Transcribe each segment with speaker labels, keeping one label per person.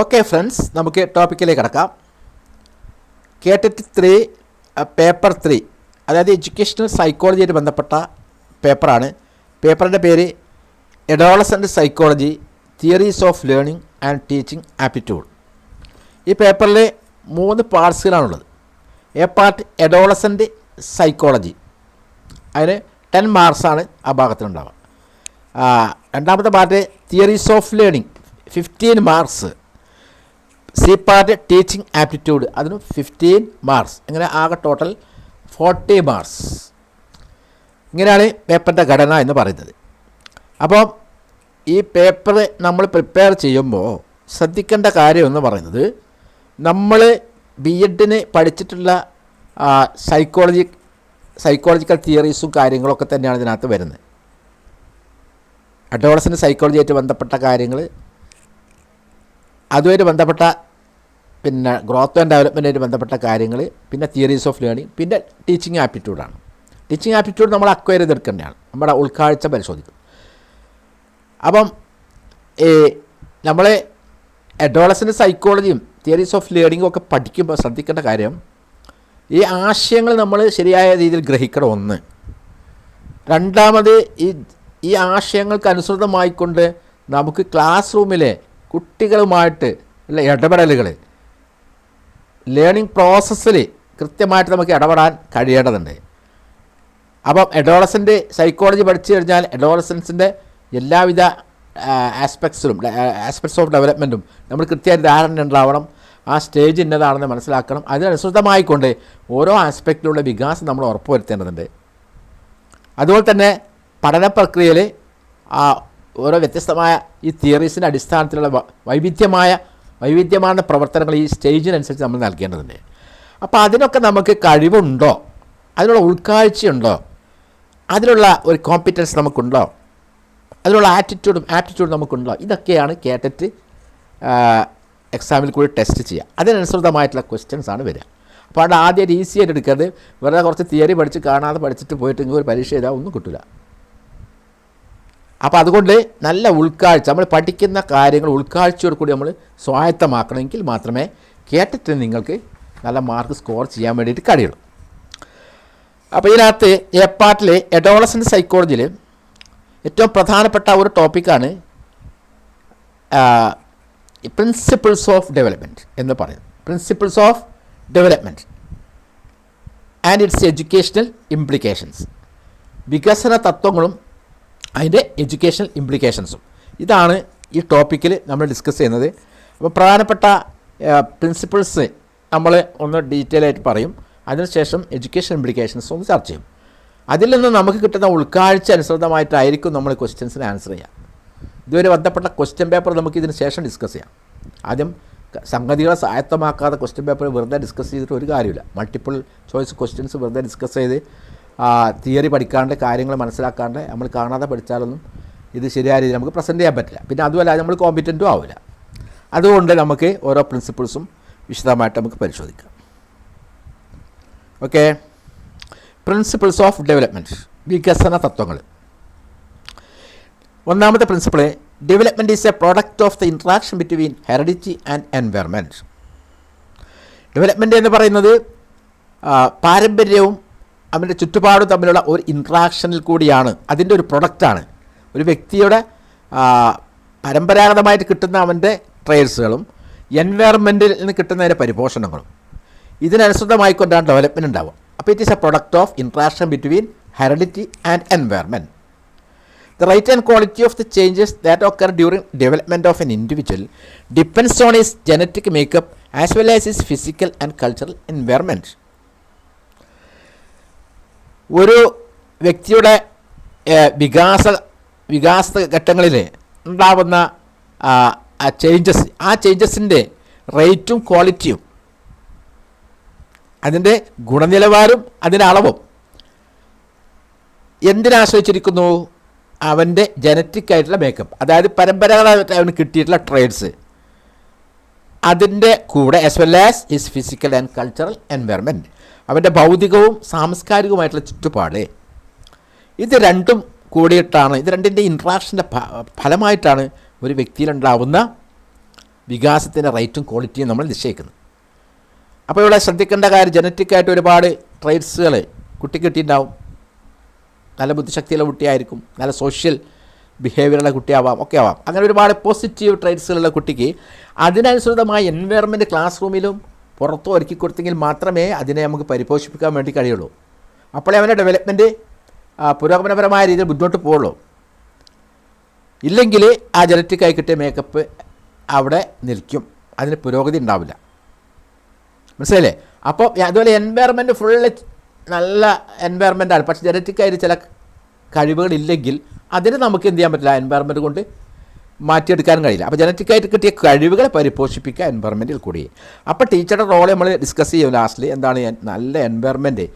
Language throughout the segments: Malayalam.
Speaker 1: ഓക്കെ ഫ്രണ്ട്സ് നമുക്ക് ടോപ്പിക്കിലേക്ക് കിടക്കാം. കേട്ടിട്ട് ത്രീ പേപ്പർ ത്രീ അതായത് എഡ്യൂക്കേഷണൽ സൈക്കോളജിയായിട്ട് ബന്ധപ്പെട്ട പേപ്പറാണ് പേപ്പറിന്റെ പേര് adolescent psychology theories of learning and teaching aptitude ഈ പേപ്പറിൽ മൂന്ന് പാർട്സുകളാണുള്ളത് എ പാർട്ട് എഡോളസന്റ് സൈക്കോളജി അതിന് ടെൻ മാർക്സാണ് ആ ഭാഗത്തിനുണ്ടാവുക രണ്ടാമത്തെ part theories of learning fifteen marks C part teaching aptitude അതിന് ഫിഫ്റ്റീൻ മാർക്സ് അങ്ങനെ ആകെ ടോട്ടൽ ഫോർട്ടി മാർക്സ് ഇങ്ങനെയാണ് പേപ്പറിന്റെ ഘടന എന്ന് പറയുന്നത്. അപ്പോൾ ഈ പേപ്പർ നമ്മൾ പ്രിപ്പയർ ചെയ്യുമ്പോൾ ശ്രദ്ധിക്കേണ്ട കാര്യം എന്ന് പറയുന്നത് നമ്മൾ ബി എഡിന് പഠിച്ചിട്ടുള്ള സൈക്കോളജി സൈക്കോളജിക്കൽ തിയറീസും കാര്യങ്ങളൊക്കെ തന്നെയാണ് ഇതിനകത്ത് വരുന്നത്. അഡോളസിന്റെ സൈക്കോളജിയായിട്ട് ബന്ധപ്പെട്ട കാര്യങ്ങൾ അതുമായിട്ട് ബന്ധപ്പെട്ട പിന്നെ ഗ്രോത്ത് ആൻഡ് ഡെവലപ്മെന്റായിട്ട് ബന്ധപ്പെട്ട കാര്യങ്ങൾ പിന്നെ തിയറീസ് ഓഫ് ലേണിംഗ് പിന്നെ ടീച്ചിങ് ആപ്റ്റിറ്റ്യൂഡാണ് ടീച്ചിങ് ആപ്റ്റിറ്റ്യൂഡ് നമ്മൾ അക്വയർ ചെയ്തെടുക്കേണ്ടതാണ്. നമ്മുടെ ഉൾക്കാഴ്ച പരിശോധിക്കും. അപ്പം ഈ നമ്മളെ അഡോളസിന്റെ സൈക്കോളജിയും തിയറീസ് ഓഫ് ലേണിംഗും ഒക്കെ പഠിക്കുമ്പോൾ ശ്രദ്ധിക്കേണ്ട കാര്യം ഈ ആശയങ്ങൾ നമ്മൾ ശരിയായ രീതിയിൽ ഗ്രഹിക്കണം ഒന്ന്. രണ്ടാമത് ഈ ഈ ആശയങ്ങൾക്ക് അനുസൃതമായിക്കൊണ്ട് നമുക്ക് ക്ലാസ് റൂമിലെ കുട്ടികളുമായിട്ട് ഉള്ള ഇടപെടലുകൾ ലേണിംഗ് പ്രോസസ്സിൽ കൃത്യമായിട്ട് നമുക്ക് ഇടപെടാൻ കഴിയേണ്ടതുണ്ട്. അപ്പം എഡോളസന്റ് സൈക്കോളജി പഠിച്ചു കഴിഞ്ഞാൽ എഡോളസൻസിന്റെ എല്ലാവിധ ആസ്പെക്ട്സിലും ആസ്പെക്ട്സ് ഓഫ് ഡെവലപ്മെന്റും നമ്മൾ കൃത്യമായി ധാരണ ഉണ്ടാവണം. ആ സ്റ്റേജ് ഇന്നതാണെന്ന് മനസ്സിലാക്കണം. അതിനനുസൃതമായിക്കൊണ്ട് ഓരോ ആസ്പെക്റ്റിലുള്ള വികാസം നമ്മൾ ഉറപ്പുവരുത്തേണ്ടതുണ്ട്. അതുപോലെ തന്നെ പഠന പ്രക്രിയയിൽ ഓരോ വ്യത്യസ്തമായ ഈ തിയറീസിന്റെ അടിസ്ഥാനത്തിലുള്ള വൈവിധ്യമായ വൈവിധ്യமான പ്രവർത്തനങ്ങൾ ഈ സ്റ്റേജിനനുസരിച്ച് നമ്മൾ നൽകേണ്ടതുണ്ട്. അപ്പോൾ അതിനൊക്കെ നമുക്ക് കഴിവുണ്ടോ? അതിനുള്ള ഉൾക്കാഴ്ചയുണ്ടോ? അതിനുള്ള ഒരു കോമ്പിറ്റൻസ് നമുക്കുണ്ടോ? അതിനുള്ള ആറ്റിറ്റ്യൂഡും ആപ്റ്റിറ്റ്യൂഡും നമുക്കുണ്ടോ? ഇതൊക്കെയാണ് കേട്ടിട്ട് എക്സാമിൽ കൂടി ടെസ്റ്റ് ചെയ്യുക. അതിനനുസൃതമായിട്ടുള്ള ക്വസ്റ്റ്യൻസ് ആണ് വരിക. അപ്പോൾ അവിടെ ആദ്യം ഈസി ആയിട്ട് എടുക്കരുത്. വെറുതെ കുറച്ച് തിയറി പഠിച്ച് കാണാതെ പഠിച്ചിട്ട് പോയിട്ട് ഇങ്ങനെ ഒരു പരീക്ഷ ചെയ്താൽ ഒന്നും കിട്ടില്ല അപ്പോൾ അതുകൊണ്ട് നല്ല ഉൾക്കാഴ്ച നമ്മൾ പഠിക്കുന്ന കാര്യങ്ങൾ ഉൾക്കാഴ്ചയോട് കൂടി നമ്മൾ സ്വായത്തമാക്കണമെങ്കിൽ മാത്രമേ കേട്ടിട്ട് നിങ്ങൾക്ക് നല്ല മാർക്ക് സ്കോർ ചെയ്യാൻ വേണ്ടിയിട്ട് കഴിയുള്ളൂ. അപ്പോൾ ഇതിനകത്ത് എ പാർട്ടിൽ എഡോളസന്റ് സൈക്കോളജിയിൽ ഏറ്റവും പ്രധാനപ്പെട്ട ഒരു ടോപ്പിക്കാണ് പ്രിൻസിപ്പിൾസ് ഓഫ് ഡെവലപ്മെന്റ് എന്ന് പറയുന്നത്. Principles of development and its educational implications വികസന തത്വങ്ങളും അതിന്റെ എഡ്യൂക്കേഷണൽ ഇംപ്ലിക്കേഷൻസും ഇതാണ് ഈ ടോപ്പിക്കിൽ നമ്മൾ ഡിസ്കസ് ചെയ്യുന്നത്. അപ്പോൾ പ്രധാനപ്പെട്ട പ്രിൻസിപ്പിൾസ് നമ്മൾ ഒന്ന് ഡീറ്റെയിൽ ആയിട്ട് പറയും. അതിനുശേഷം എഡ്യൂക്കേഷൻ ഇംപ്ലിക്കേഷൻസ് ഒന്ന് ചർച്ച ചെയ്യും. അതിൽ നിന്ന് നമുക്ക് കിട്ടുന്ന ഉൾക്കാഴ്ച അനുസൃതമായിട്ടായിരിക്കും നമ്മൾ ക്വസ്റ്റ്യൻസിന് ആൻസർ ചെയ്യുക. ഇതുവരെ ബന്ധപ്പെട്ട ക്വസ്റ്റ്യൻ പേപ്പർ നമുക്ക് ഇതിന് ശേഷം ഡിസ്കസ് ചെയ്യാം. ആദ്യം സംഗതികളെ സ്വായത്തമാക്കാതെ ക്വസ്റ്റ്യൻ പേപ്പർ വെറുതെ ഡിസ്കസ് ചെയ്തിട്ട് ഒരു കാര്യമില്ല മൾട്ടിപ്പിൾ ചോയ്സ് ക്വസ്റ്റ്യൻസ് വെറുതെ ഡിസ്കസ് ചെയ്ത് തിയറി പഠിക്കാണ്ട് കാര്യങ്ങൾ മനസ്സിലാക്കാണ്ട് നമ്മൾ കാണാതെ പഠിച്ചാലൊന്നും ഇത് ശരിയായ രീതിയിൽ നമുക്ക് പ്രസന്റ് ചെയ്യാൻ പറ്റില്ല. പിന്നെ അതുമല്ല നമ്മൾ കോമ്പിറ്റന്റും ആവില്ല അതുകൊണ്ട് നമുക്ക് ഓരോ പ്രിൻസിപ്പിൾസും വിശദമായിട്ട് നമുക്ക് പരിശോധിക്കാം. ഓക്കെ പ്രിൻസിപ്പിൾസ് ഓഫ് ഡെവലപ്മെന്റ് വികസന തത്വങ്ങൾ. ഒന്നാമത്തെ principle development is a product of the interaction between heredity and environment development എന്ന് പറയുന്നത് പാരമ്പര്യവും അവന്റെ ചുറ്റുപാടും തമ്മിലുള്ള ഒരു ഇൻട്രാക്ഷനിൽ കൂടിയാണ്. അതിന്റെ ഒരു പ്രൊഡക്റ്റാണ് ഒരു വ്യക്തിയുടെ പരമ്പരാഗതമായിട്ട് കിട്ടുന്ന അവന്റെ ട്രേഡ്സുകളും എൻവയറമെന്റിൽ നിന്ന് കിട്ടുന്നതിന്റെ പരിപോഷണങ്ങളും. ഇതിനനുസൃതമായിക്കൊണ്ടാണ് ഡെവലപ്മെന്റ് ഉണ്ടാവുക. അപ്പോൾ it is a product of interaction between heredity and environment the rate and quality of the changes that occur during development of an individual depends on his genetic makeup as well as his physical and cultural environment. ഒരു വ്യക്തിയുടെ വികാസ വികാസ ഘട്ടങ്ങളിൽ ഉണ്ടാവുന്ന ചേഞ്ചസ് ആ ചേഞ്ചസിന്റെ റേറ്റും ക്വാളിറ്റിയും അതിന്റെ ഗുണനിലവാരവും അതിന്റെ അളവും എന്തിനാശ്രയിച്ചിരിക്കുന്നു? അവന്റെ ജനറ്റിക് ആയിട്ടുള്ള മേക്കപ്പ് അതായത് പരമ്പരാഗതമായിട്ട് അവന് കിട്ടിയിട്ടുള്ള ട്രേഡ്സ് അതിന്റെ കൂടെ as well as his physical and cultural environment അവന്റെ ഭൗതികവും സാംസ്കാരികവുമായിട്ടുള്ള ചുറ്റുപാട്. ഇത് രണ്ടും കൂടിയിട്ടാണ് ഇത് രണ്ടിന്റെ ഇൻട്രാക്ഷന്റെ ഫലമായിട്ടാണ് ഒരു വ്യക്തിയിലുണ്ടാവുന്ന വികാസത്തിന്റെ റേറ്റും ക്വാളിറ്റിയും നമ്മൾ നിശ്ചയിക്കുന്നത്. അപ്പോൾ ഇവിടെ ശ്രദ്ധിക്കേണ്ട കാര്യം ജനറ്റിക്കായിട്ട് ഒരുപാട് ട്രേഡ്സുകൾ കുട്ടി കിട്ടിയിട്ടുണ്ടാവും. നല്ല ബുദ്ധിശക്തിയുള്ള കുട്ടിയായിരിക്കും നല്ല സോഷ്യൽ ബിഹേവിയറുള്ള കുട്ടിയാവാം ഒക്കെ ആവാം. അങ്ങനെ ഒരുപാട് പോസിറ്റീവ് ട്രേഡ്സുകളുള്ള കുട്ടിക്ക് അതിനനുസൃതമായ എൻവയറമെന്റ് ക്ലാസ് റൂമിലും പുറത്തും ഒരുക്കി കൊടുത്തെങ്കിൽ മാത്രമേ അതിനെ നമുക്ക് പരിപോഷിപ്പിക്കാൻ വേണ്ടി കഴിയുള്ളൂ. അപ്പോഴേ അവന്റെ ഡെവലപ്മെന്റ് പുരോഗമനപരമായ രീതിയിൽ മുന്നോട്ട് പോവുള്ളൂ ഇല്ലെങ്കിൽ ആ ജനറ്റിക്കായി കിട്ടിയ മേക്കപ്പ് അവിടെ നിൽക്കും. അതിന് പുരോഗതി ഉണ്ടാവില്ല. മനസ്സിലല്ലേ അപ്പോൾ അതുപോലെ എൻവയറമെന്റ് ഫുള്ള് നല്ല എൻവയറമെന്റാണ് പക്ഷേ ജനറ്റിക്കായിട്ട് ചില കഴിവുകളില്ലെങ്കിൽ അതിന് നമുക്ക് എന്ത് ചെയ്യാൻ പറ്റില്ല? എൻവയറമെന്റ് കൊണ്ട് മാറ്റിയെടുക്കാൻ കഴിയില്ല. അപ്പോൾ ജനറ്റിക്കായിട്ട് കിട്ടിയ കഴിവുകളെ പരിപോഷിപ്പിക്കുക എൻവയറമെന്റിൽ കൂടി. അപ്പോൾ ടീച്ചറുടെ റോൾ നമ്മൾ ഡിസ്കസ് ചെയ്യും ലാസ്റ്റിൽ എന്താണ് നല്ല എൻവയറമെന്റ്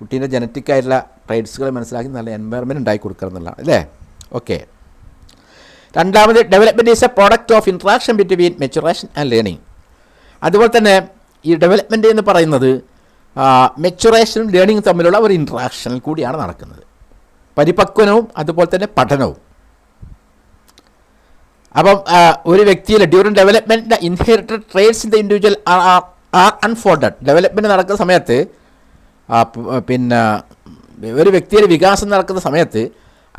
Speaker 1: കുട്ടീന്റെ ജനറ്റിക്കായിട്ടുള്ള ട്രേഡ്സുകളെ മനസ്സിലാക്കി നല്ല എൻവയറമെന്റ് ഉണ്ടാക്കി കൊടുക്കുക എന്നുള്ളതാണ് അല്ലേ? ഓക്കെ രണ്ടാമത് development is a product of interaction between maturation and learning അതുപോലെ തന്നെ ഈ ഡെവലപ്മെന്റ് എന്ന് പറയുന്നത് മെച്ചുറേഷനും ലേണിംഗും തമ്മിലുള്ള ഒരു ഇൻട്രാക്ഷനിൽ കൂടിയാണ് നടക്കുന്നത്. പരിപക്വനവും അതുപോലെ തന്നെ പഠനവും. അപ്പം ഒരു വ്യക്തിയിൽ during development inherited traits in the individual are are unfolded development നടക്കുന്ന സമയത്ത് പിന്നെ ഒരു വ്യക്തിയുടെ വികാസം നടക്കുന്ന സമയത്ത്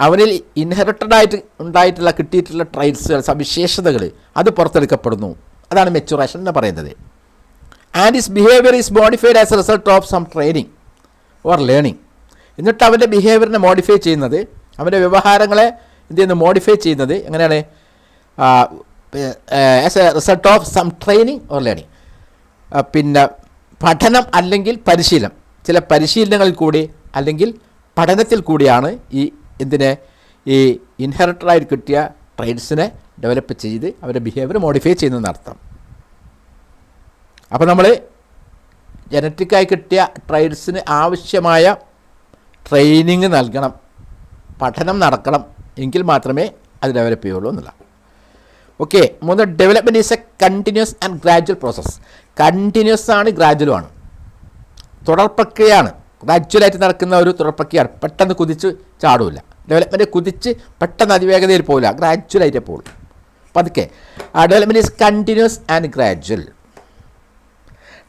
Speaker 1: അവനിൽ ഇൻഹെറിറ്റഡ് ആയിട്ട് ഉണ്ടായിട്ടുള്ള കിട്ടിയിട്ടുള്ള ട്രൈറ്റ്സുകൾ സവിശേഷതകൾ അത് പുറത്തെടുക്കപ്പെടുന്നു. അതാണ് മെച്ചുറേഷൻ എന്ന് പറയുന്നത്. And his behaviour is modified as a result of some training or learning എന്നിട്ട് അവന്റെ ബിഹേവിയറിനെ മോഡിഫൈ ചെയ്യുന്നത് അവന്റെ വ്യവഹാരങ്ങളെ എന്ത് ചെയ്യുന്നു മോഡിഫൈ ചെയ്യുന്നത് എങ്ങനെയാണ്? As a result of some training or learning പിന്നെ പഠനം അല്ലെങ്കിൽ പരിശീലനം. ചില പരിശീലനങ്ങളിൽ കൂടി അല്ലെങ്കിൽ പഠനത്തിൽ കൂടിയാണ് ഈ എന്തിനെ ഈ ഇൻഹെറിറ്ററായി കിട്ടിയ ട്രെയിൻസിനെ ഡെവലപ്പ് ചെയ്ത് അവരുടെ ബിഹേവിയർ മോഡിഫൈ ചെയ്യുന്നതെന്ന് അർത്ഥം. അപ്പോൾ നമ്മൾ ജനറ്റിക്കായി കിട്ടിയ ട്രെയിൻസിന് ആവശ്യമായ ട്രെയിനിങ് നൽകണം. പഠനം നടക്കണം എങ്കിൽ മാത്രമേ അത് ഡെവലപ്പ് ചെയ്യുള്ളൂ എന്നുള്ള ഓക്കെ മൂന്ന് development is a continuous and gradual process continuous ആണ് ഗ്രാജുവലുമാണ് തുടർ പ്രക്രിയയാണ്. ഗ്രാജുവലായിട്ട് നടക്കുന്ന ഒരു തുടർ പ്രക്രിയയാണ്. പെട്ടെന്ന് കുതിച്ച് ചാടില്ല. ഡെവലപ്മെന്റ് കുതിച്ച് പെട്ടെന്ന് അതിവേഗതയിൽ പോകില്ല ഗ്രാജുവലായിട്ടേ പോകുള്ളൂ പതുക്കെ. ആ development is continuous and gradual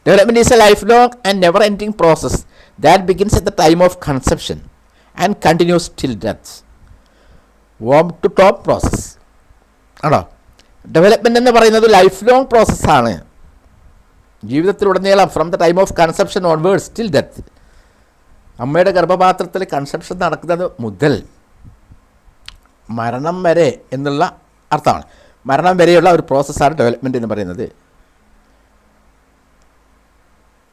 Speaker 1: development is a life long and never ending process that begins at the time of conception and continues till death womb to tomb process ആണോ? ഡെവലപ്മെന്റ് എന്ന് പറയുന്നത് ലൈഫ് ലോങ് പ്രോസസ്സാണ് ജീവിതത്തിലുടനീളം from the time of conception onwards still death അമ്മയുടെ ഗർഭപാത്രത്തിൽ കൺസെപ്ഷൻ നടക്കുന്നത് മുതൽ മരണം വരെ എന്നുള്ള അർത്ഥമാണ്. മരണം വരെയുള്ള ഒരു പ്രോസസ്സാണ് ഡെവലപ്മെന്റ് എന്ന് പറയുന്നത്.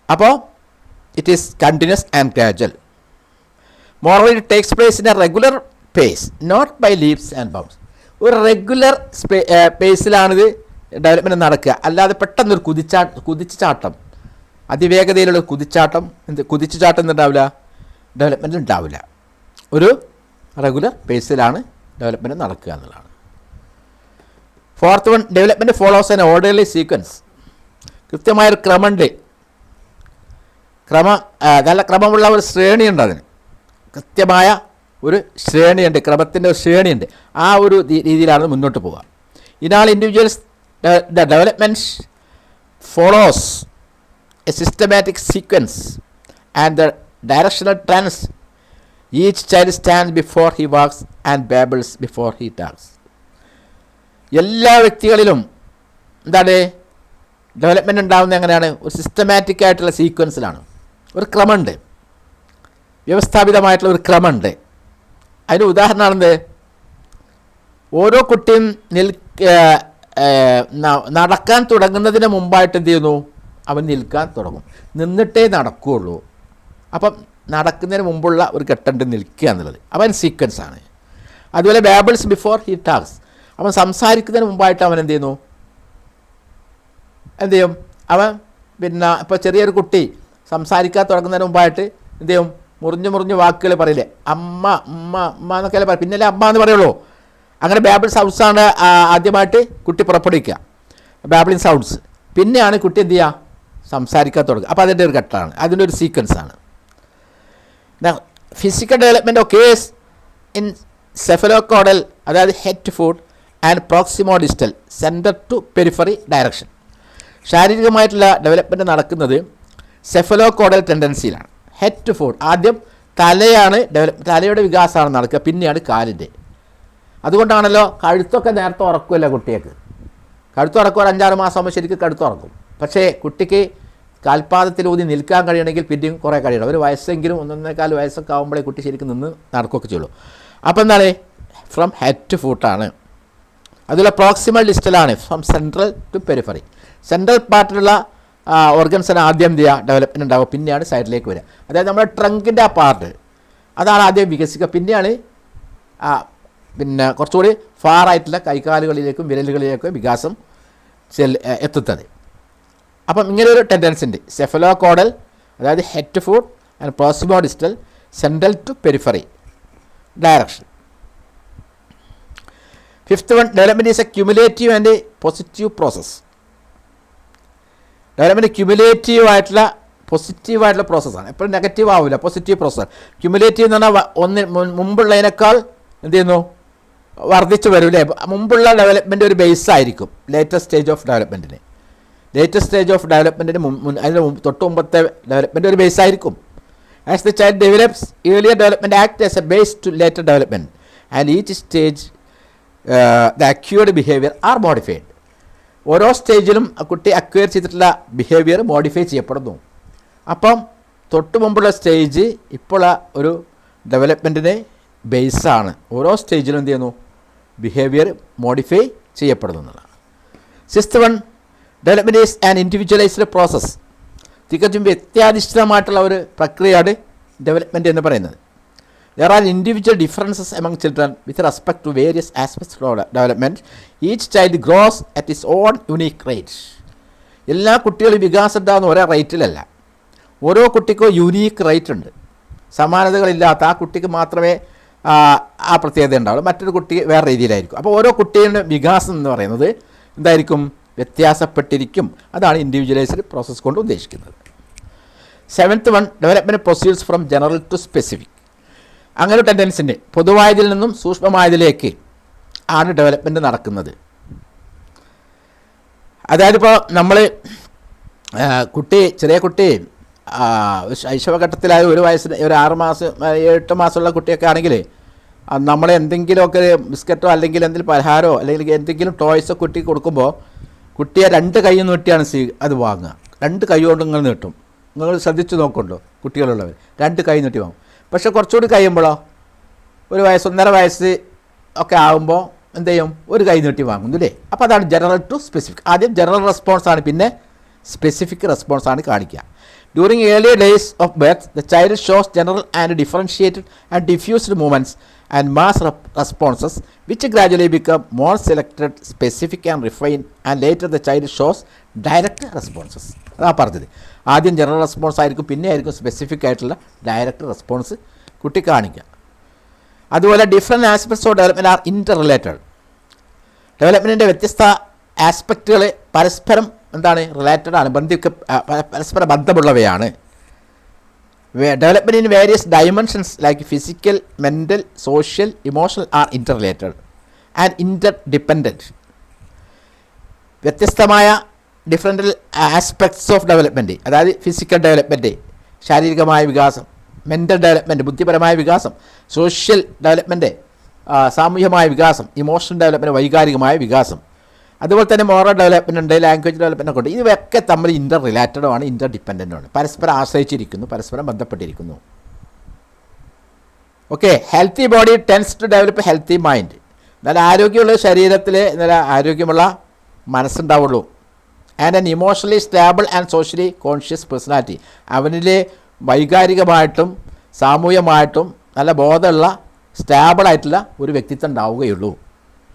Speaker 1: അപ്പോൾ it is continuous and gradual moral it takes place in a regular pace not by leaps and bounds ഒരു റെഗുലർ സ്പേ പേസിലാണിത് ഡെവലപ്മെന്റ് നടക്കുക. അല്ലാതെ പെട്ടെന്നൊരു കുതിച്ചാ കുതിച്ചുചാട്ടം അതിവേഗതയിലുള്ള കുതിച്ചാട്ടം എന്ത് കുതിച്ചു ചാട്ടം ഡെവലപ്മെന്റ് ഉണ്ടാവില്ല. ഒരു റെഗുലർ പേസിലാണ് ഡെവലപ്മെന്റ് നടക്കുക എന്നുള്ളതാണ്. Fourth one development follows an orderly sequence കൃത്യമായൊരു ക്രമമുണ്ട്. ക്രമ നല്ല ക്രമമുള്ള ഒരു ശ്രേണിയുണ്ട് അതിന്. കൃത്യമായ ഒരു ശ്രേണിയുണ്ട് ക്രമത്തിന്റെ ഒരു ശ്രേണിയുണ്ട്. ആ ഒരു രീതിയിലാണ് മുന്നോട്ട് പോവുക. In all individuals the developments follows a systematic sequence and the directional trends each child stand before he walks and babbles before he talks എല്ലാ വ്യക്തികളിലും എന്താണ്? ഡെവലപ്മെന്റ് ഉണ്ടാകുന്നത് എങ്ങനെയാണ്? ഒരു സിസ്റ്റമാറ്റിക് ആയിട്ടുള്ള സീക്വൻസിലാണ് ഒരു ക്രമമുണ്ട്. വ്യവസ്ഥാപിതമായിട്ടുള്ള ഒരു ക്രമമുണ്ട്. അതിന് ഉദാഹരണമാണെന്ത് ഓരോ കുട്ടിയും നിൽ നടക്കാൻ തുടങ്ങുന്നതിന് മുമ്പായിട്ട് എന്ത് ചെയ്യുന്നു? അവൻ നിൽക്കാൻ തുടങ്ങും. നിന്നിട്ടേ നടക്കുകയുള്ളൂ. അപ്പം നടക്കുന്നതിന് മുമ്പുള്ള ഒരു ഘട്ടമുണ്ട് നിൽക്കുക എന്നുള്ളത്. അവൻ സീക്വൻസ് ആണ്. അതുപോലെ ബാബിൾസ് ബിഫോർ ഹി ടാക്സ് അവൻ സംസാരിക്കുന്നതിന് മുമ്പായിട്ട് അവൻ എന്ത് ചെയ്യുന്നു? എന്ത് ചെയ്യും? അവൻ പിന്നെ ഇപ്പോൾ ചെറിയൊരു കുട്ടി സംസാരിക്കാൻ തുടങ്ങുന്നതിന് മുമ്പായിട്ട് എന്ത് ചെയ്യും? മുറിഞ്ഞു മുറിഞ്ഞു വാക്കുകൾ പറയില്ലേ? അമ്മ അമ്മ അമ്മ എന്നൊക്കെ പറയും പിന്നല്ലേ അമ്മ എന്ന് പറയുള്ളൂ. അങ്ങനെ ബാബിൾ സൗണ്ട്സാണ് ആദ്യമായിട്ട് കുട്ടി പുറപ്പെടുവിക്കുക. ബാബിളിൻ സൗണ്ട്സ് പിന്നെയാണ് കുട്ടി എന്ത് ചെയ്യുക? സംസാരിക്കാൻ തുടങ്ങുക. അപ്പോൾ അതിന്റെ ഒരു ഘട്ടമാണ്. അതിന്റെ ഒരു സീക്വൻസ് ആണ്. Physical development occurs in cephalocaudal അതായത് head foot and proximodistal centre to periphery direction ശാരീരികമായിട്ടുള്ള ഡെവലപ്മെന്റ് നടക്കുന്നത് സെഫലോ കോഡൽ ടെൻഡൻസിയിലാണ് ഹെഡ് ടു ഫുഡ് ആദ്യം തലയാണ് ഡെവലപ്പ് തലയുടെ വികാസമാണ് നടക്കുക പിന്നെയാണ് കാലിന്റെ. അതുകൊണ്ടാണല്ലോ കഴുത്തൊക്കെ നേരത്തെ ഉറക്കുമല്ലോ കുട്ടിയൊക്കെ കഴുത്ത് ഉറക്കുക ഒരു അഞ്ചാറ് മാസമാകുമ്പോൾ ശരിക്കും കഴുത്തുറക്കും പക്ഷേ കുട്ടിക്ക് കാൽപാദത്തിലൂതി നിൽക്കാൻ കഴിയണമെങ്കിൽ പിന്നെയും കുറേ കഴിയണം. ഒരു വയസ്സെങ്കിലും ഒന്നൊന്നേക്കാൽ വയസ്സൊക്കെ ആകുമ്പോഴേ കുട്ടി ശരിക്കും നിന്ന് നടക്കുകയൊക്കെ ചെയ്യുള്ളൂ. അപ്പോൾ എന്താണ്? ഫ്രം ഹെഡ് ടു ഫൂട്ടാണ് അതുപോലെ proximal ഡിസ്റ്റലാണ് from central to periphery central പാർട്ടിലുള്ള ഓർഗൻസിന് ആദ്യം എന്ത് ചെയ്യുക? ഡെവലപ്മെന്റ് ഉണ്ടാവുക. പിന്നെയാണ് സൈഡിലേക്ക് വരിക. അതായത് നമ്മുടെ ട്രങ്കിന്റെ ആ പാർട്ട് അതാണ് ആദ്യം വികസിക്കുക. പിന്നെയാണ് പിന്നെ കുറച്ചുകൂടി ഫാറായിട്ടുള്ള കൈകാലുകളിലേക്കും വിരലുകളിലേക്കും വികാസം എത്തുന്നത്. അപ്പം ഇങ്ങനെ ഒരു ടെൻഡൻസി ഉണ്ട്. സെഫലോ കോഡൽ അതായത് head to foot and proximodistal central to periphery direction fifth one development is a cumulative and positive process development cumulative ആയിട്ടുള്ള പോസിറ്റീവ് ആയിട്ടുള്ള പ്രോസസ്സാണ് എപ്പോഴും നെഗറ്റീവ് ആവില്ല പോസിറ്റീവ് പ്രോസസ്സ് ക്യുമുലേറ്റീവ് എന്ന് പറഞ്ഞാൽ ഒന്ന് മുമ്പുള്ളതിനേക്കാൾ എന്ത് ചെയ്യുന്നു? വർദ്ധിച്ചു വരും അല്ലേ മുമ്പുള്ള ഡെവലപ്മെന്റ് ഒരു ബേസ് ആയിരിക്കും. ലേറ്റസ്റ്റ് സ്റ്റേജ് ഓഫ് ഡെവലപ്മെന്റിന് ലേറ്റസ്റ്റ് സ്റ്റേജ് ഓഫ് ഡെവലപ്മെന്റിന് മുൻ അതിന് തൊട്ട് മുമ്പത്തെ ഡെവലപ്മെന്റ് ഒരു ബേസ് ആയിരിക്കും. As the child develops earlier development act as a base to later development and each stage the acquired behaviour are modified ഓരോ സ്റ്റേജിലും ആ കുട്ടി അക്വയർ ചെയ്തിട്ടുള്ള ബിഹേവിയർ മോഡിഫൈ ചെയ്യപ്പെടുന്നു. അപ്പം തൊട്ട് മുമ്പുള്ള സ്റ്റേജ് ഇപ്പോൾ ആ ഒരു ഡെവലപ്മെന്റിന് ബേസാണ് ഓരോ സ്റ്റേജിലും എന്ത് ചെയ്യുന്നു? ബിഹേവിയർ മോഡിഫൈ ചെയ്യപ്പെടുന്നു എന്നുള്ളതാണ് sixth one development is an individualised process തികച്ചും വ്യത്യാധിഷ്ഠിതമായിട്ടുള്ള ഒരു പ്രക്രിയയാണ് ഡെവലപ്മെന്റ് എന്ന് പറയുന്നത്. There are individual differences among children with respect to various aspects of de- development. Each child grows at its own unique rate. എല്ലാ കുട്ടികളും വികാസം ഉണ്ടാകുന്ന ഒരേ റേറ്റിലല്ല ഓരോ കുട്ടിക്കും യുനീക്ക് റേറ്റ് ഉണ്ട്. സമാനതകളില്ലാത്ത ആ കുട്ടിക്ക് മാത്രമേ ആ പ്രത്യേകത ഉണ്ടാവുള്ളൂ. മറ്റൊരു കുട്ടി വേറെ രീതിയിലായിരിക്കും. അപ്പോൾ ഓരോ കുട്ടിയുടെ വികാസം എന്ന് പറയുന്നത് എന്തായിരിക്കും? വ്യത്യാസപ്പെട്ടിരിക്കും. അതാണ് ഇൻഡിവിജ്വലൈസ്ഡ് പ്രോസസ്സ് കൊണ്ട് ഉദ്ദേശിക്കുന്നത്. Seventh one development proceeds from general to specific അങ്ങനെ ഒരു ടെൻഡൻസി ഉണ്ട്. പൊതുവായതിൽ നിന്നും സൂക്ഷ്മമായതിലേക്ക് ആണ് ഡെവലപ്മെന്റ് നടക്കുന്നത്. അതായത് ഇപ്പോൾ നമ്മൾ കുട്ടി ചെറിയ കുട്ടി ശൈശവഘട്ടത്തിലായ ഒരു വയസ്സിന് ഒരു ആറ് മാസം എട്ട് മാസമുള്ള കുട്ടിയൊക്കെ ആണെങ്കിൽ നമ്മൾ എന്തെങ്കിലുമൊക്കെ ബിസ്ക്കറ്റോ അല്ലെങ്കിൽ എന്തെങ്കിലും പലഹാരമോ അല്ലെങ്കിൽ എന്തെങ്കിലും ടോയ്സോ കുട്ടി കൊടുക്കുമ്പോൾ കുട്ടിയെ രണ്ട് കൈ നീട്ടിയാണ് സ്വീ അത് വാങ്ങുക. രണ്ട് കൈ കൊണ്ട് നിങ്ങൾ നീട്ടും. നിങ്ങൾ ശ്രദ്ധിച്ച് നോക്കുന്നുണ്ടോ കുട്ടികളുള്ളവർ? രണ്ട് കൈ നീട്ടി വാങ്ങും. പക്ഷെ കുറച്ചുകൂടി കഴിയുമ്പോഴോ? ഒരു വയസ്സ് ഒന്നര വയസ്സ് ഒക്കെ ആകുമ്പോൾ എന്ത് ചെയ്യും? ഒരു കൈ നീട്ടി വാങ്ങുന്നു അല്ലേ? അപ്പോൾ അതാണ് ജനറൽ ടു സ്പെസിഫിക് ആദ്യം ജനറൽ റെസ്പോൺസ് ആണ് പിന്നെ സ്പെസിഫിക് റെസ്പോൺസ് ആണ് കാണിക്കുക. During earlier days of birth the child shows general and differentiated and diffused movements and mass responses which gradually become more selected specific and refine and later the child shows direct responses അതാ പറഞ്ഞത്. ആദ്യം ജനറൽ റെസ്പോൺസ് ആയിരിക്കും പിന്നെ ആയിരിക്കും സ്പെസിഫിക് ആയിട്ടുള്ള ഡയറക്റ്റ് റെസ്പോൺസ് കുട്ടി കാണിക്കുക. അതുപോലെ different aspects of development are interrelated ഡെവലപ്മെന്റിന്റെ വ്യത്യസ്ത ആസ്പെക്റ്റുകൾ പരസ്പരം എന്താണ് റിലേറ്റഡ് ആണ് ബന്ധിക്ക പരസ്പര ബന്ധമുള്ളവയാണ്. Development in various dimensions like physical mental social emotional are interrelated and interdependent വ്യത്യസ്തമായ ഡിഫറെന്റ് ആസ്പെക്ട്സ് ഓഫ് ഡെവലപ്മെന്റ് അതായത് ഫിസിക്കൽ ഡെവലപ്മെന്റ് ശാരീരികമായ വികാസം മെന്റൽ ഡെവലപ്മെന്റ് ബുദ്ധിപരമായ വികാസം സോഷ്യൽ ഡെവലപ്മെന്റ് സാമൂഹ്യമായ വികാസം ഇമോഷണൽ ഡെവലപ്മെന്റ് വൈകാരികമായ വികാസം. അതുപോലെ തന്നെ മോറൽ ഡെവലപ്മെന്റ് ഉണ്ട് ലാംഗ്വേജ് ഡെവലപ്മെന്റ് ഒക്കെ ഉണ്ട്. ഇവയൊക്കെ തമ്മിൽ ഇന്റർ റിലേറ്റഡുമാണ് ഇന്റർ ഡിപ്പെൻഡന്റുമാണ് പരസ്പരം ആശ്രയിച്ചിരിക്കുന്നു പരസ്പരം ബന്ധപ്പെട്ടിരിക്കുന്നു. Okay healthy body tends to develop healthy mind നല്ല ആരോഗ്യമുള്ള ശരീരത്തിൽ നല്ല ആരോഗ്യമുള്ള മനസ്സുണ്ടാവുള്ളൂ. And an emotionally stable and socially conscious personality അവനിൽ വൈകാരികമായിട്ടും സാമൂഹ്യമായിട്ടും നല്ല ബോധമുള്ള സ്റ്റാബിളായിട്ടുള്ള ഒരു വ്യക്തിത്വം ഉണ്ടാവുകയുള്ളൂ.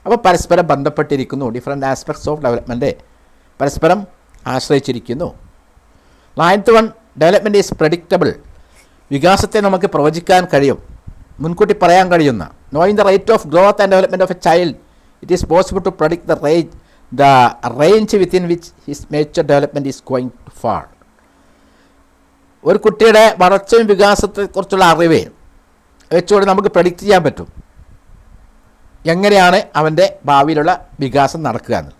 Speaker 1: അപ്പോൾ പരസ്പരം ബന്ധപ്പെട്ടിരിക്കുന്നു. ഡിഫറെന്റ് ആസ്പെക്ട്സ് ഓഫ് ഡെവലപ്മെന്റ് പരസ്പരം ആശ്രയിച്ചിരിക്കുന്നു. Ninth one development is predictable വികാസത്തെ നമുക്ക് പ്രവചിക്കാൻ കഴിയും. മുൻകൂട്ടി പറയാൻ കഴിയുന്ന. Knowing the rate of growth and development of a child it is possible to predict the range the range within which his mature development is going to fall ഒരു കുട്ടിയുടെ വളർച്ചയും വികാസത്തെക്കുറിച്ചുള്ള അറിവ് വെച്ചുകൊണ്ട് നമുക്ക് പ്രഡിക്റ്റ് ചെയ്യാൻ പറ്റും. എങ്ങനെയാണ് അവന്റെ ഭാവിയിലുള്ള വികാസം നടക്കുക എന്ന്.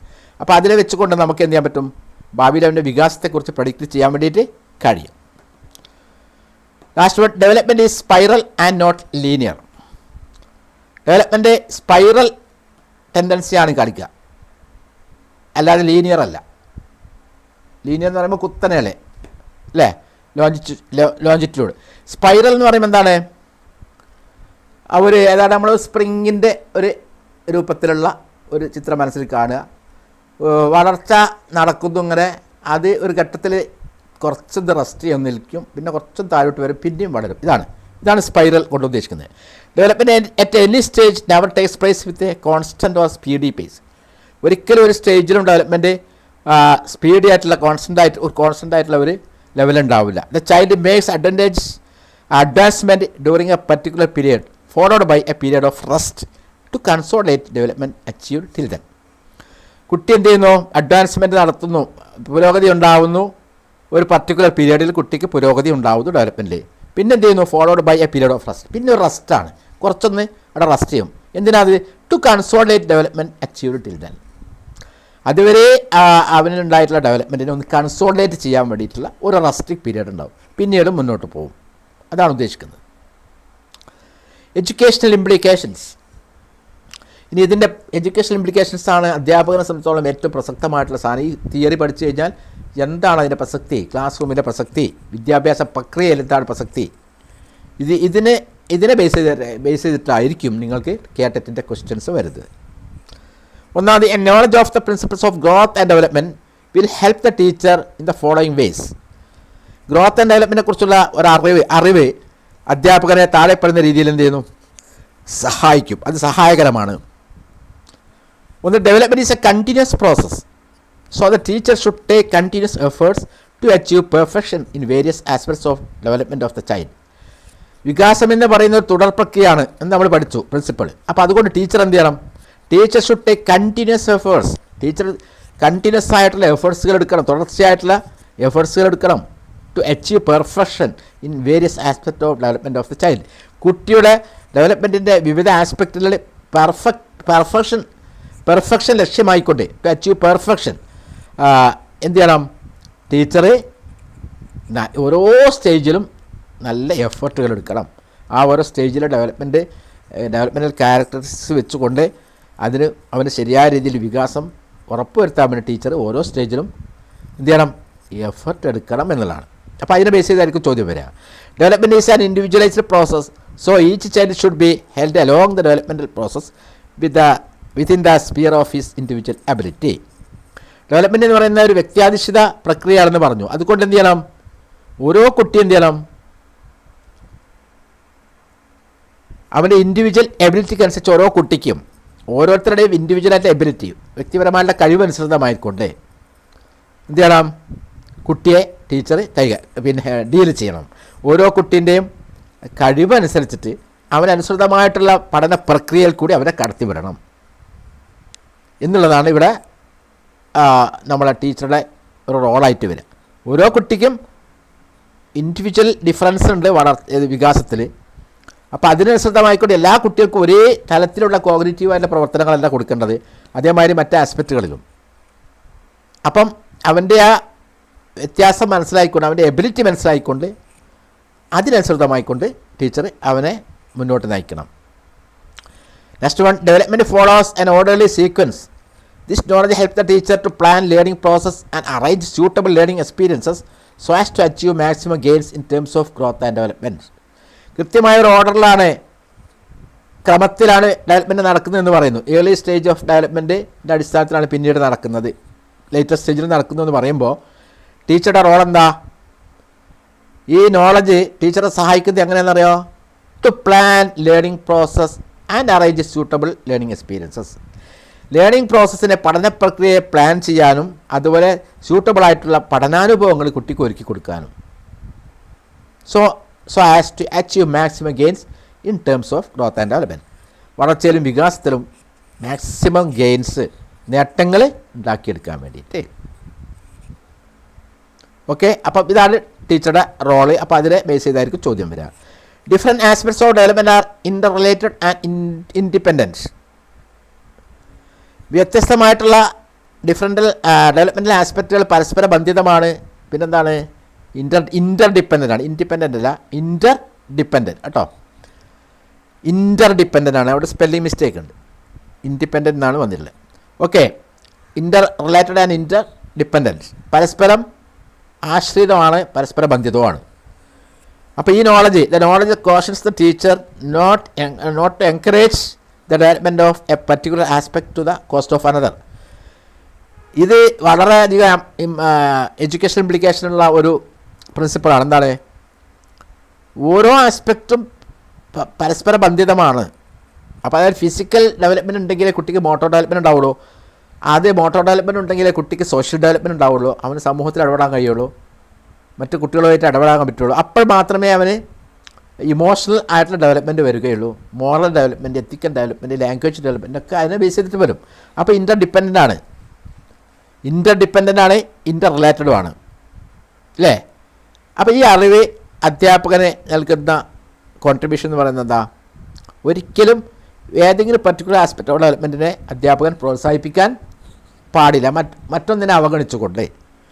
Speaker 1: അപ്പോൾ അതിനെ വെച്ചുകൊണ്ട് നമുക്ക് എന്ത് ചെയ്യാൻ പറ്റും? ഭാവിയിൽ അവന്റെ വികാസത്തെക്കുറിച്ച് പ്രഡിക്റ്റ് ചെയ്യാൻ വേണ്ടിയിട്ട് കഴിയും. Last one development is spiral and not linear development spiral ടെൻഡൻസിയാണ് കാണിക്കുക. അല്ലാതെ ലീനിയർ അല്ല. ലീനിയർ എന്ന് പറയുമ്പോൾ കുത്തനെയല്ലേ അല്ലേ? ലോഞ്ചിറ്റ്യൂഡ് സ്പൈറൽ എന്ന് പറയുമ്പോൾ എന്താണ്? ഒരു ഏതാണ്ട് നമ്മൾ സ്പ്രിങ്ങിന്റെ ഒരു രൂപത്തിലുള്ള ഒരു ചിത്രം മനസ്സിൽ കാണുക. വളർച്ച നടക്കുന്നു ഇങ്ങനെ. അത് ഒരു ഘട്ടത്തിൽ കുറച്ചൊന്ന് റെസ്റ്റ് ചെയ്യാൻ നിൽക്കും. പിന്നെ കുറച്ചും താഴോട്ട് വരും. പിന്നെയും വളരും. ഇതാണ്. ഇതാണ് സ്പൈറൽ കൊണ്ട് ഉദ്ദേശിക്കുന്നത്. Development at any stage never takes place with a constant or speedy pace ഒരിക്കലും ഒരു സ്റ്റേജിലും ഡെവലപ്മെന്റ് സ്പീഡി ആയിട്ടുള്ള കോൺസ്റ്റന്റ് ആയിട്ട് ഒരു കോൺസ്റ്റന്റ് ആയിട്ടുള്ള ഒരു ലെവൽ ഉണ്ടാവില്ല. The child makes advantage advancement during a particular period followed by a period of rest to consolidate development achieve till then കുട്ടി എന്ത് ചെയ്യുന്നു? അഡ്വാൻസ്മെന്റ് നടത്തുന്നു. പുരോഗതി ഉണ്ടാവുന്നു. ഒരു പർട്ടിക്കുലർ പീരീഡിൽ കുട്ടിക്ക് പുരോഗതി ഉണ്ടാവുന്നു ഡെവലപ്മെന്റിൽ പിന്നെ എന്ത് ചെയ്യുന്നു? Followed by a period of rest പിന്നെ ഒരു റെസ്റ്റാണ് കുറച്ചൊന്ന് അവിടെ റെസ്റ്റ് ചെയ്യും. എന്തിനാത് to consolidate development achieve till then അതുവരെ അവനുണ്ടായിട്ടുള്ള ഡെവലപ്മെന്റിനെ ഒന്ന് കൺസോളേറ്റ് ചെയ്യാൻ വേണ്ടിയിട്ടുള്ള ഒരു റെസ്റ്റിക് പീരീഡ് ഉണ്ടാവും. പിന്നീട് മുന്നോട്ട് പോകും. അതാണ് ഉദ്ദേശിക്കുന്നത്. എഡ്യൂക്കേഷണൽ ഇംപ്ലിക്കേഷൻസ് ഇനി ഇതിന്റെ എഡ്യൂക്കേഷണൽ ഇംപ്ലിക്കേഷൻസ് ആണ് അധ്യാപകനെ സംബന്ധിച്ചോളം ഏറ്റവും പ്രസക്തമായിട്ടുള്ള സാധനം. ഈ തിയറി പഠിച്ചു കഴിഞ്ഞാൽ എന്താണ് അതിന്റെ പ്രസക്തി? ക്ലാസ് റൂമിന്റെ പ്രസക്തി വിദ്യാഭ്യാസ പ്രക്രിയയിൽ എന്താണ് പ്രസക്തി? ഇത് ഇതിനെ ഇതിനെ ബേസ് ചെയ്ത് ബേസ് ചെയ്തിട്ടായിരിക്കും നിങ്ങൾക്ക് കേട്ടറ്റിന്റെ ക്വസ്റ്റ്യൻസ് വരുന്നത്. ഒന്നാമത് a knowledge of the principles of growth and development will help the teacher in the following ways growth and ഡെവലപ്മെന്റിനെ കുറിച്ചുള്ള ഒരു അറിവ് അറിവ് അധ്യാപകനെ താഴെപ്പെടുന്ന രീതിയിൽ എന്ത് ചെയ്യുന്നു? സഹായിക്കും. അത് സഹായകരമാണ്. ഒന്ന് development is a continuous process so the teacher should take continuous efforts to achieve perfection in various aspects of development of the child വികാസം എന്ന് പറയുന്ന ഒരു തുടർ പ്രക്രിയയാണ് എന്ന് നമ്മൾ പഠിച്ചു പ്രിൻസിപ്പൾ അപ്പോൾ അതുകൊണ്ട് ടീച്ചർ എന്ത് ചെയ്യണം? Teacher should take continuous efforts teacher continuous ആയിട്ടുള്ള എഫേർട്സുകൾ എടുക്കണം. തുടർച്ചയായിട്ടുള്ള എഫേർട്സുകൾ എടുക്കണം. To achieve perfection in various aspect of development of the child കുട്ടിയുടെ ഡെവലപ്മെന്റിന്റെ വിവിധ ആസ്പെക്റ്റുകളിൽ പെർഫെക്റ്റ് പെർഫെക്ഷൻ പെർഫെക്ഷൻ ലക്ഷ്യമായിക്കൊണ്ട് ടു അച്ചീവ് പെർഫെക്ഷൻ എന്ത് ചെയ്യണം? ടീച്ചർ ന- ഓരോ സ്റ്റേജിലും നല്ല എഫേർട്ടുകൾ എടുക്കണം. ആ ഓരോ സ്റ്റേജിലെ ഡെവലപ്മെന്റ് ഡെവലപ്മെന്റൽ ക്യാരക്ടറിസ്റ്റിക്സ് വെച്ചുകൊണ്ട് അതിന് അവന് ശരിയായ രീതിയിൽ വികാസം ഉറപ്പുവരുത്താൻ വേണ്ടി ടീച്ചർ ഓരോ സ്റ്റേജിലും എന്ത് ചെയ്യണം? എഫർട്ട് എടുക്കണം എന്നുള്ളതാണ്. അപ്പോൾ അതിനെ ബേസ് ചെയ്തായിരിക്കും ചോദ്യം വരിക. Development is an individualised process so each child should be helped along the developmental process with the within the sphere of his individual ability development എന്ന് പറയുന്ന ഒരു വ്യക്തിയാധിഷ്ഠിത പ്രക്രിയയാണെന്ന് പറഞ്ഞു. അതുകൊണ്ട് എന്ത് ചെയ്യണം? ഓരോ കുട്ടി എന്ത് ചെയ്യണം? അവന്റെ ഇൻഡിവിജ്വൽ എബിലിറ്റിക്ക് അനുസരിച്ച് ഓരോ കുട്ടിക്കും ഓരോരുത്തരുടെയും ഇൻഡിവിജ്വലായിട്ടുള്ള എബിലിറ്റി വ്യക്തിപരമായിട്ടുള്ള കഴിവനുസൃതമായിക്കൊണ്ട് എന്ത് ചെയ്യണം? കുട്ടിയെ ടീച്ചർ തൈക പിന്നെ ഡീൽ ചെയ്യണം. ഓരോ കുട്ടീന്റെയും കഴിവനുസരിച്ചിട്ട് അവനനുസൃതമായിട്ടുള്ള പഠന പ്രക്രിയയിൽ കൂടി അവരെ കടത്തിവിടണം എന്നുള്ളതാണ് ഇവിടെ നമ്മളെ ടീച്ചറുടെ ഒരു റോളായിട്ട് വരിക. ഓരോ കുട്ടിക്കും ഇൻഡിവിജ്വൽ ഡിഫറൻസ് ഉണ്ട് വളർ വികാസത്തിൽ അപ്പോൾ അതിനനുസൃതമായിക്കൊണ്ട് എല്ലാ കുട്ടികൾക്കും ഒരേ തലത്തിലുള്ള കോഗ്നേറ്റീവായിട്ടുള്ള പ്രവർത്തനങ്ങളല്ല കൊടുക്കേണ്ടത്. അതേമാതിരി മറ്റ് ആസ്പെക്റ്റുകളിലും അപ്പം അവന്റെ ആ വ്യത്യാസം മനസ്സിലായിക്കൊണ്ട് അവന്റെ എബിലിറ്റി മനസ്സിലായിക്കൊണ്ട് അതിനനുസൃതമായിക്കൊണ്ട് ടീച്ചർ അവനെ മുന്നോട്ട് നയിക്കണം. Next one development follows an orderly sequence this knowledge help the teacher to plan learning process and arrange suitable learning experiences so as to achieve maximum gains in terms of growth and development കൃത്യമായ ഒരു ഓർഡറിലാണ് ക്രമത്തിലാണ് ഡെവലപ്മെന്റ് നടക്കുന്നതെന്ന് പറയുന്നു. ഏർലി സ്റ്റേജ് ഓഫ് ഡെവലപ്മെന്റിന്റെ അടിസ്ഥാനത്തിലാണ് പിന്നീട് നടക്കുന്നത്. ലേറ്റസ്റ്റ് സ്റ്റേജിൽ നടക്കുന്നതെന്ന് പറയുമ്പോൾ ടീച്ചറുടെ റോൾ എന്താ? ഈ നോളജ് ടീച്ചറെ സഹായിക്കുന്നത് എങ്ങനെയാണെന്നറിയോ? To plan learning process and arrange suitable learning experiences learning പ്രോസസ്സിനെ പഠന പ്രക്രിയയെ പ്ലാൻ ചെയ്യാനും അതുപോലെ സ്യൂട്ടബിൾ ആയിട്ടുള്ള പഠനാനുഭവങ്ങൾ കുട്ടിക്ക് ഒരുക്കി കൊടുക്കാനും. So so as to achieve maximum gains in terms of growth and development വളർച്ചയിലും വികാസത്തിലും മാക്സിമം ഗെയിൻസ് നേട്ടങ്ങൾ ഉണ്ടാക്കിയെടുക്കാൻ വേണ്ടിയിട്ട്. ഓക്കെ അപ്പം ഇതാണ് ടീച്ചറുടെ റോൾ അപ്പോൾ അതിനെ ബേസ് ചെയ്തായിരിക്കും ചോദ്യം വരിക. Different aspects of development are interrelated and independent വ്യത്യസ്തമായിട്ടുള്ള ഡിഫറെന്റ് ഡെവലപ്മെന്റൽ ആസ്പെക്റ്റുകൾ പരസ്പര ബന്ധിതമാണ്. പിന്നെന്താണ്? ഇന്റർ ഇന്റർ ഡിപ്പെൻഡന്റ് ആണ്. ഇൻഡിപെൻഡന്റ് അല്ല. ഇന്റർ ഡിപ്പെൻഡന്റ് കേട്ടോ? ഇന്റർ ഡിപ്പെൻഡന്റ് ആണ്. അവിടെ സ്പെല്ലിംഗ് മിസ്റ്റേക്ക് ഉണ്ട്. ഇൻഡിപെൻഡന്റ് എന്നാണ് വന്നിട്ടുള്ളത്. Okay interrelated and interdependent പരസ്പരം ആശ്രിതമാണ് പരസ്പര ബന്ധിതവുമാണ്. അപ്പോൾ ഈ knowledge the knowledge cautions the teacher not not to encourage the development of a particular aspect to the cost of another ഇത് വളരെയധികം എഡ്യൂക്കേഷൻ ഇംപ്ലിക്കേഷനുള്ള ഒരു പ്രിൻസിപ്പിളാണ് എന്താണ്? ഓരോ ആസ്പെക്റ്റും പരസ്പര ബന്ധിതമാണ്. അപ്പോൾ അതായത് ഫിസിക്കൽ ഡെവലപ്മെന്റ് ഉണ്ടെങ്കിലേ കുട്ടിക്ക് മോട്ടോർ ഡെവലപ്മെന്റ് ഉണ്ടാവുള്ളൂ. ആദ്യം മോട്ടോർ ഡെവലപ്മെന്റ് ഉണ്ടെങ്കിലേ കുട്ടിക്ക് സോഷ്യൽ ഡെവലപ്മെന്റ് ഉണ്ടാവുള്ളൂ. അവന് സമൂഹത്തിൽ ഇടപെടാൻ കഴിയുള്ളൂ. മറ്റു കുട്ടികളുമായിട്ട് ഇടപെടാൻ പറ്റുള്ളൂ. അപ്പോൾ മാത്രമേ അവന് ഇമോഷണൽ ആയിട്ടുള്ള ഡെവലപ്മെന്റ് വരികയുള്ളൂ. Moral development ethical development language development ഒക്കെ അതിനെ ബേസ് ചെയ്തിട്ട് വരും. അപ്പോൾ ഇന്റർ ഡിപ്പെൻഡന്റ് ആണ്. ഇന്റർ ഡിപ്പെൻഡന്റ് ആണ് ഇന്റർ റിലേറ്റഡും ആണ്. അല്ലേ അപ്പോൾ ഈ അറിവ് അധ്യാപകനെ നൽകുന്ന കോൺട്രിബ്യൂഷൻ എന്ന് പറയുന്നത് എന്താ? ഒരിക്കലും ഏതെങ്കിലും പർട്ടിക്കുലർ ആസ്പെക്ട് ഓഫ് ഡെവലപ്മെന്റിനെ അധ്യാപകൻ പ്രോത്സാഹിപ്പിക്കാൻ പാടില്ല. മറ്റ് മറ്റൊന്നിനെ അവഗണിച്ചുകൊണ്ടേ.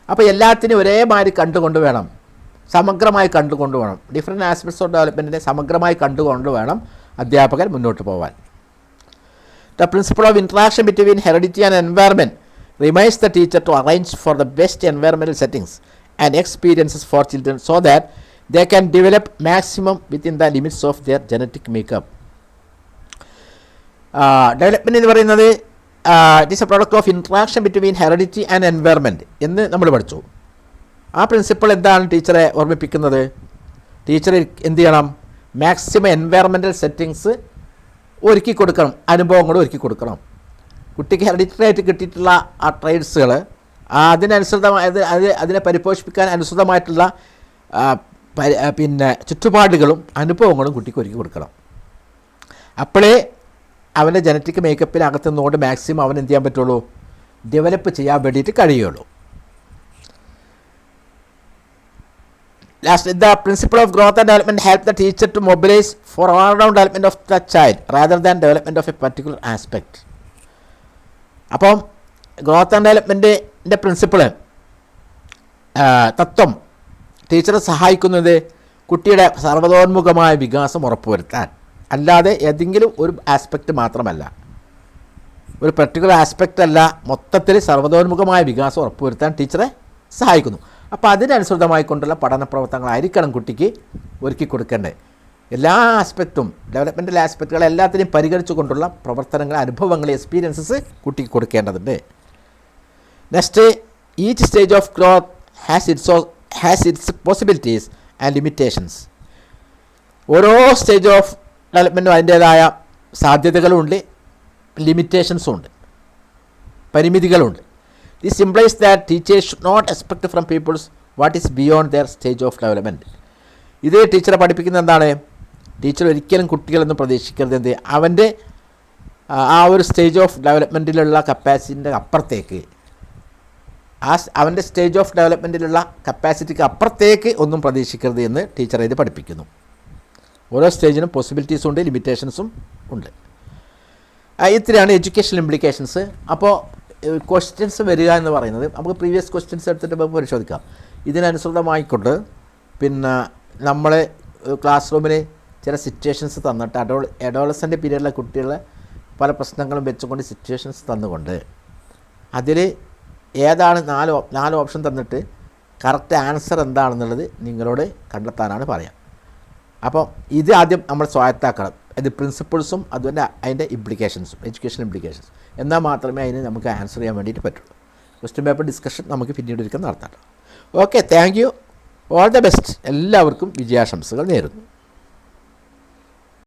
Speaker 1: അപ്പോൾ എല്ലാത്തിനും ഒരേമാതിരി കണ്ടുകൊണ്ട് വേണം. സമഗ്രമായി കണ്ടുകൊണ്ട് വേണം. ഡിഫറെന്റ് ആസ്പെക്ട്സ് ഓഫ് ഡെവലപ്മെന്റിനെ സമഗ്രമായി കണ്ടുകൊണ്ട് വേണം അധ്യാപകൻ മുന്നോട്ട് പോകാൻ the principle of interaction between heredity and environment reminds the teacher to arrange for the best environmental settings and experiences for children so that they can develop maximum within the limits of their genetic makeup development എന്ന് പറയുന്നത് it is a product of interaction between heredity and environment എന്ന് നമ്മൾ പഠിച്ചു. ആ പ്രിൻസിപ്പിൾ എന്താണ് ടീച്ചറെ ഓർമ്മിപ്പിക്കുന്നത്? ടീച്ചർ എന്ത് ചെയ്യണം? മാക്സിമം എൻവയർമെന്റൽ സെറ്റിങ്സ് ഒരുക്കി കൊടുക്കണം. അനുഭവങ്ങൾ ഒരുക്കി കൊടുക്കണം. കുട്ടിക്ക് ഹെറിഡിറ്ററി ആയിട്ട് കിട്ടിയിട്ടുള്ള ആ ട്രേഡ്സുകൾ അതിനനുസൃതമായത് അത് അതിനെ പരിപോഷിപ്പിക്കാൻ അനുസൃതമായിട്ടുള്ള പിന്നെ ചുറ്റുപാടുകളും അനുഭവങ്ങളും കുട്ടിക്ക് ഒരുക്കി കൊടുക്കണം. അപ്പോഴേ അവന്റെ ജനറ്റിക് മേക്കപ്പിനകത്ത് നിന്നുകൊണ്ട് മാക്സിമം അവൻ എന്ത് ചെയ്യാൻ പറ്റുള്ളൂ? ഡെവലപ്പ് ചെയ്യാൻ വേണ്ടിയിട്ട് കഴിയുള്ളൂ. Last the principle of growth and development help the teacher to mobilise for all round development of the child rather than development of a particular aspect അപ്പം ഗ്രോത്ത് ആൻഡ് ഡെവലപ്മെന്റിന്റെ പ്രിൻസിപ്പിൾ തത്വം. ടീച്ചറെ സഹായിക്കുന്നത് കുട്ടിയുടെ സർവതോന്മുഖമായ വികാസം ഉറപ്പുവരുത്താൻ. അല്ലാതെ ഏതെങ്കിലും ഒരു ആസ്പെക്റ്റ് മാത്രമല്ല. ഒരു പെർട്ടിക്കുലർ ആസ്പെക്റ്റ് അല്ല മൊത്തത്തിൽ സർവതോന്മുഖമായ വികാസം ഉറപ്പുവരുത്താൻ ടീച്ചറെ സഹായിക്കുന്നു. അപ്പോൾ അതിനനുസൃതമായി കൊണ്ടുള്ള പഠന പ്രവർത്തനങ്ങളായിരിക്കണം കുട്ടിക്ക് ഒരുക്കി കൊടുക്കേണ്ടത്. എല്ലാ ആസ്പെക്റ്റും ഡെവലപ്മെന്റൽ ആസ്പെക്റ്റുകൾ എല്ലാത്തിനെയും പരിഗണിച്ചുകൊണ്ടുള്ള പ്രവർത്തനങ്ങൾ അനുഭവങ്ങൾ എക്സ്പീരിയൻസസ് കുട്ടിക്ക് കൊടുക്കേണ്ടതുണ്ട്. Next each stage of growth has its has its possibilities and limitations ഓരോ സ്റ്റേജ് ഓഫ് ഡെവലപ്മെന്റും അതിന്റേതായ സാധ്യതകളുണ്ട്. ലിമിറ്റേഷൻസും ഉണ്ട്. പരിമിതികളുണ്ട്. This implies that teachers should not expect from peoples what is beyond their stage of development ഇത് ടീച്ചറെ പഠിപ്പിക്കുന്നത് എന്താണ്? ടീച്ചർ ഒരിക്കലും കുട്ടികളൊന്നും പ്രതീക്ഷിക്കരുത് എന്ത്? അവന്റെ ആ, ഒരു സ്റ്റേജ് ഓഫ് ഡെവലപ്മെന്റിലുള്ള കപ്പാസിറ്റിന്റെ അപ്പുറത്തേക്ക്. ആ അവന്റെ സ്റ്റേജ് ഓഫ് ഡെവലപ്മെന്റിലുള്ള കപ്പാസിറ്റിക്ക് അപ്പുറത്തേക്ക് ഒന്നും പ്രതീക്ഷിക്കരുത് എന്ന് ടീച്ചർ ഇത് പഠിപ്പിക്കുന്നു. ഓരോ സ്റ്റേജിനും പോസിബിലിറ്റീസും ഉണ്ട് ലിമിറ്റേഷൻസും ഉണ്ട്. ഇത്രയാണ് എഡ്യൂക്കേഷൻ ഇംപ്ലിക്കേഷൻസ് അപ്പോൾ ക്വസ്റ്റ്യൻസ് വരിക എന്ന് പറയുന്നത് നമുക്ക് പ്രീവിയസ് ക്വസ്റ്റ്യൻസ് എടുത്തിട്ട് നമുക്ക് പരിശോധിക്കാം. ഇതിനനുസൃതമായിക്കൊണ്ട് പിന്നെ നമ്മളെ ക്ലാസ് റൂമിൽ ചില സിറ്റുവേഷൻസ് തന്നിട്ട് അഡോൾ അഡോളസന്റ് പീരീഡിലെ കുട്ടികളെ പല പ്രശ്നങ്ങളും വെച്ചുകൊണ്ട് സിറ്റുവേഷൻസ് തന്നുകൊണ്ട് അതിൽ ഏതാണ് നാല് നാല് ഓപ്ഷൻ തന്നിട്ട് കറക്റ്റ് ആൻസർ എന്താണെന്നുള്ളത് നിങ്ങളോട് കണ്ടെത്താനാണ് പറയാം. അപ്പോൾ ഇത് ആദ്യം നമ്മൾ സ്വായത്താക്കണം. അത് പ്രിൻസിപ്പിൾസും അതുപോലെ അതിന്റെ ഇംപ്ലിക്കേഷൻസും എഡ്യൂക്കേഷൻ ഇംപ്ലിക്കേഷൻസ് എന്നാൽ മാത്രമേ അതിന് നമുക്ക് ആൻസർ ചെയ്യാൻ വേണ്ടിയിട്ട് പറ്റുള്ളൂ. ക്വസ്റ്റ്യൻ പേപ്പർ ഡിസ്കഷൻ നമുക്ക് പിന്നീട് ഒരിക്കൽ നടത്താം. Okay thank you all the best എല്ലാവർക്കും വിജയാശംസകൾ നേരുന്നു.